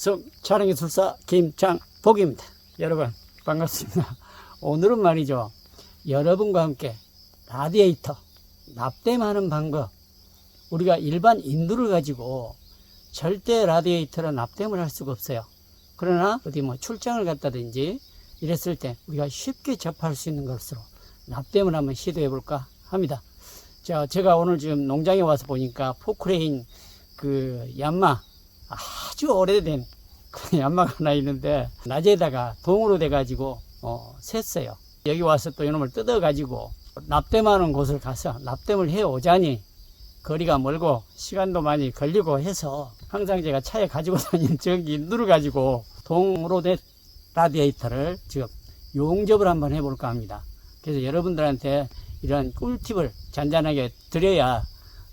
성 촬영기술사 김창복입니다. 여러분 반갑습니다. 오늘은 말이죠. 여러분과 함께 라디에이터 납땜하는 방법 우리가 일반 인두를 가지고 절대 라디에이터로 납땜을 할 수가 없어요. 그러나 어디 뭐 출장을 갔다든지 이랬을 때 우리가 쉽게 접할 수 있는 것으로 납땜을 한번 시도해 볼까 합니다. 자, 제가 오늘 지금 농장에 와서 보니까 포크레인 그 얀마 아주 오래된 그 얀마가 하나 있는데 낮에다가 동으로 돼가지고 어, 샜어요. 여기 와서 또 이놈을 뜯어가지고 납땜하는 곳을 가서 납땜을 해 오자니 거리가 멀고 시간도 많이 걸리고 해서 항상 제가 차에 가지고 다니는 전기 인두를 가지고 동으로 된 라디에이터를 지금 용접을 한번 해볼까 합니다. 그래서 여러분들한테 이런 꿀팁을 잔잔하게 드려야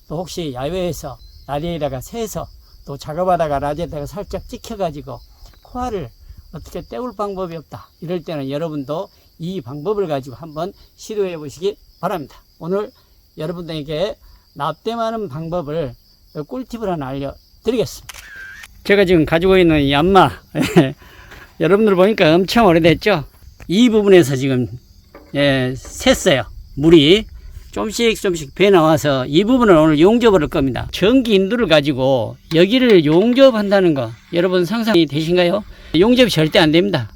또 혹시 야외에서 라디에이터가 새서 또 작업하다가 라디에이터가 살짝 찍혀가지고 코알을 어떻게 때울 방법이 없다. 이럴 때는 여러분도 이 방법을 가지고 한번 시도해 보시기 바랍니다. 오늘 여러분들에게 납땜하는 방법을 꿀팁을 하나 알려드리겠습니다. 제가 지금 가지고 있는 얀마 여러분들 보니까 엄청 오래됐죠? 이 부분에서 지금 예, 샜어요. 물이 좀씩 좀씩 배 나와서 이 부분을 오늘 용접을 할 겁니다. 전기 인두를 가지고 여기를 용접한다는 거 여러분 상상이 되신가요? 용접이 절대 안 됩니다.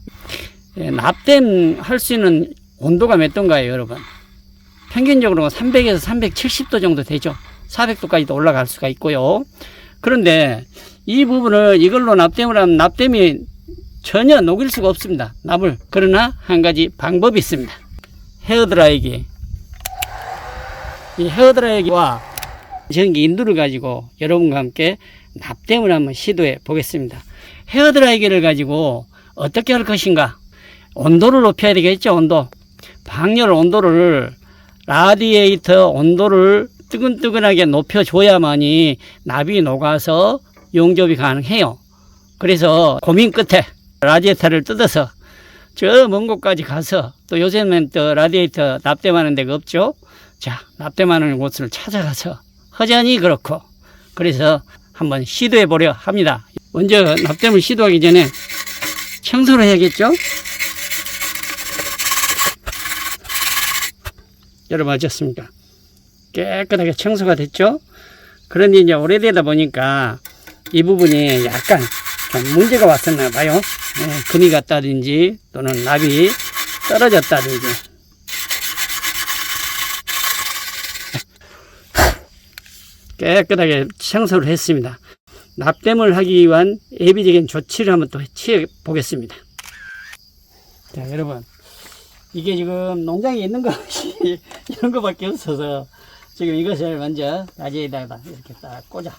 예, 납땜 할 수 있는 온도가 몇 도인가요, 여러분? 평균적으로 300에서 370도 정도 되죠. 400도까지도 올라갈 수가 있고요. 그런데 이 부분을 이걸로 납땜을 하면 납땜이 전혀 녹일 수가 없습니다. 납을. 그러나 한 가지 방법이 있습니다. 헤어드라이기. 이 헤어드라이기와 전기 인두를 가지고 여러분과 함께 납땜을 한번 시도해 보겠습니다. 헤어드라이기를 가지고 어떻게 할 것인가? 온도를 높여야 되겠죠, 온도. 방열 온도를 라디에이터 온도를 뜨근뜨근하게 높여줘야만이 납이 녹아서 용접이 가능해요. 그래서 고민 끝에 라디에이터를 뜯어서 저 먼 곳까지 가서 또 요새는 또 라디에이터 납땜하는 데가 없죠. 자, 납땜하는 곳을 찾아가서 허전히 그렇고 그래서 한번 시도해 보려 합니다. 먼저 납땜을 시도하기 전에 청소를 해야겠죠? 여러분 어떻습니까? 깨끗하게 청소가 됐죠? 그런데 이제 오래되다 보니까 이 부분이 약간 좀 문제가 왔었나 봐요. 예, 금이 갔다든지 또는 납이 떨어졌다든지. 깨끗하게 청소를 했습니다. 납땜을 하기 위한 예비적인 조치를 한번 또 취해 보겠습니다. 자, 여러분. 이게 지금 농장에 있는 것이 이런 것밖에 없어서 지금 이것을 먼저 라지에다가 이렇게 딱 꽂아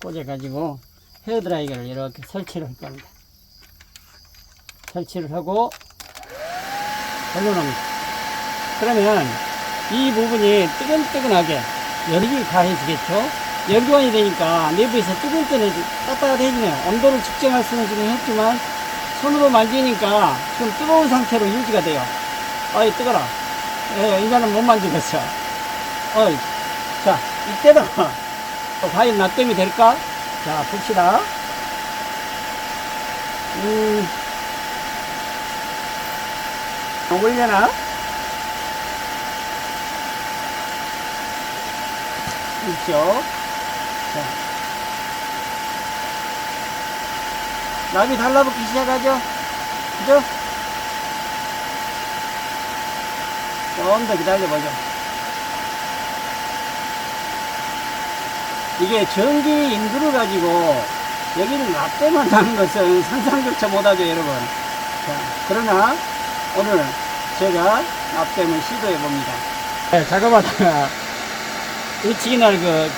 꽂아 가지고 헤어드라이기를 이렇게 설치를 할 겁니다 설치를 하고 올려놓습니다 그러면 이 부분이 뜨끈뜨끈하게 열이 가해지겠죠 열기관이 되니까 내부에서 뜨끈뜨끈 따뜻해지네요 온도를 측정할 수는 지금 했지만 손으로 만지니까 지금 뜨거운 상태로 유지가 돼요. 어이, 뜨거라. 예, 이제는 못 만지겠어. 어이. 자, 이때다가, 또 과연 납땜이 될까? 자, 봅시다. 음, 녹으려나? 있죠. 자. 납이 달라붙기 시작하죠? 그죠? 좀 더 기다려보죠. 이게 전기 인두를 가지고 여기를 납땜한다는 것은 상상조차 못하죠, 여러분. 자, 그러나 오늘 제가 납땜을 시도해 봅니다. 네, 작업하 다가 우치기날 그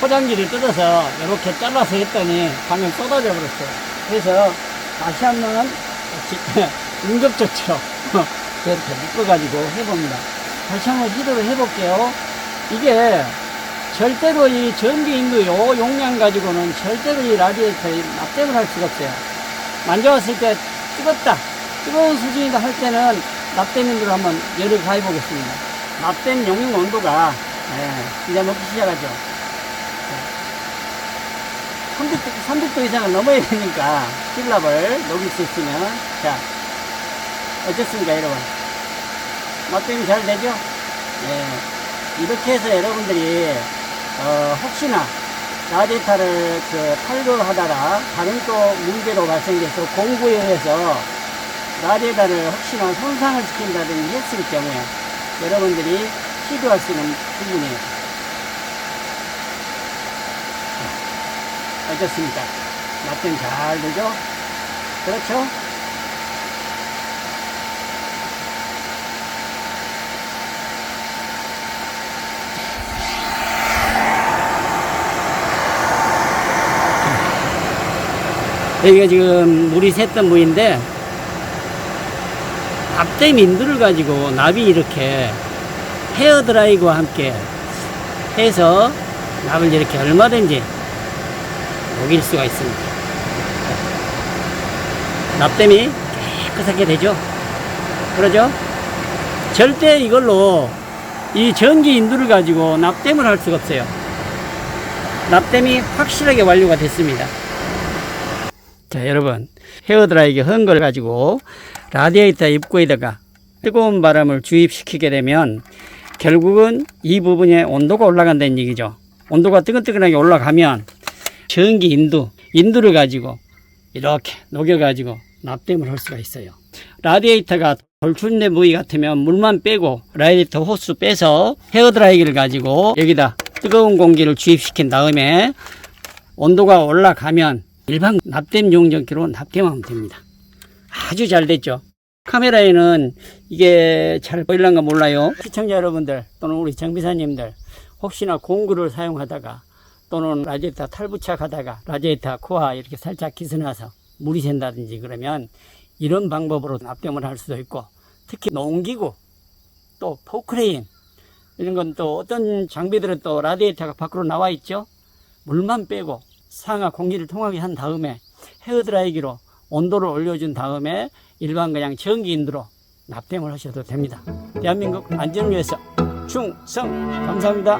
포장지를 뜯어서 이렇게 잘라서 했더니 방금 쏟아져 버렸어요. 그래서 다시 한번 응급조치로 이렇게 묶어가지고 해봅니다. 다시 한번 시도를 해볼게요. 이게 절대로 이 전기 인구 요 용량 가지고는 절대로 이 라디에이터에 납땜을 할 수가 없어요. 만져봤을 때 뜨겁다, 뜨거운 수준이다 할 때는 납땜 인두를 한번 열을 가해 보겠습니다. 납땜 용융 온도가 예, 이제 먹기 시작하죠. 300도, 300도 이상을 넘어야 되니까 실랍을 녹일 수 있으면 자 어떻습니까 여러분 맛뱀이 잘 되죠? 예. 이렇게 해서 여러분들이 어, 혹시나 라디타를 그 탈거하다가 다른 또 문제로 발생돼서 공구에 의해서 라디에다를 혹시나 손상을 시킨다든지 했을 경우에 여러분들이 시도할 수 있는 자, 어떻습니까? 맛좀 잘 되죠? 그렇죠? 여기가 지금 물이 샜던 물인데 납댐 인두를 가지고 납이 이렇게 헤어드라이기와 함께 해서 납을 이렇게 얼마든지 녹일 수가 있습니다. 납댐이 깨끗하게 되죠. 그러죠? 절대 이걸로 이 전기 인두를 가지고 납댐을 할 수가 없어요. 납댐이 확실하게 완료가 됐습니다. 자, 여러분. 헤어드라이기 헌걸 가지고 라디에이터 입구에다가 뜨거운 바람을 주입시키게 되면 결국은 이 부분에 온도가 올라간다는 얘기죠. 온도가 뜨끈뜨끈하게 올라가면 전기 인두, 인두를 가지고 이렇게 녹여가지고 납땜을 할 수가 있어요. 라디에이터가 돌출된 부위 같으면 물만 빼고 라디에이터 호스 빼서 헤어드라이기를 가지고 여기다 뜨거운 공기를 주입시킨 다음에 온도가 올라가면 일반 납땜 용접기로 납땜하면 됩니다. 아주 잘 됐죠. 카메라에는 이게 잘 보일란가 몰라요. 시청자 여러분들 또는 우리 정비사님들 혹시나 공구를 사용하다가 또는 라디에이터 탈부착하다가 라디에이터 코어 이렇게 살짝 기스나서 물이 샌다든지 그러면 이런 방법으로 납땜을 할 수도 있고 특히 농기구 또 포크레인 이런 건 또 어떤 장비들은 또 라디에이터가 밖으로 나와 있죠. 물만 빼고 상하 공기를 통하게 한 다음에 헤어드라이기로 온도를 올려준 다음에 일반 그냥 전기 인두로 납땜을 하셔도 됩니다. 대한민국 안전을 위해서 충성 감사합니다.